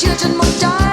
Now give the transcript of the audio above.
ชื่อจนหมดใจ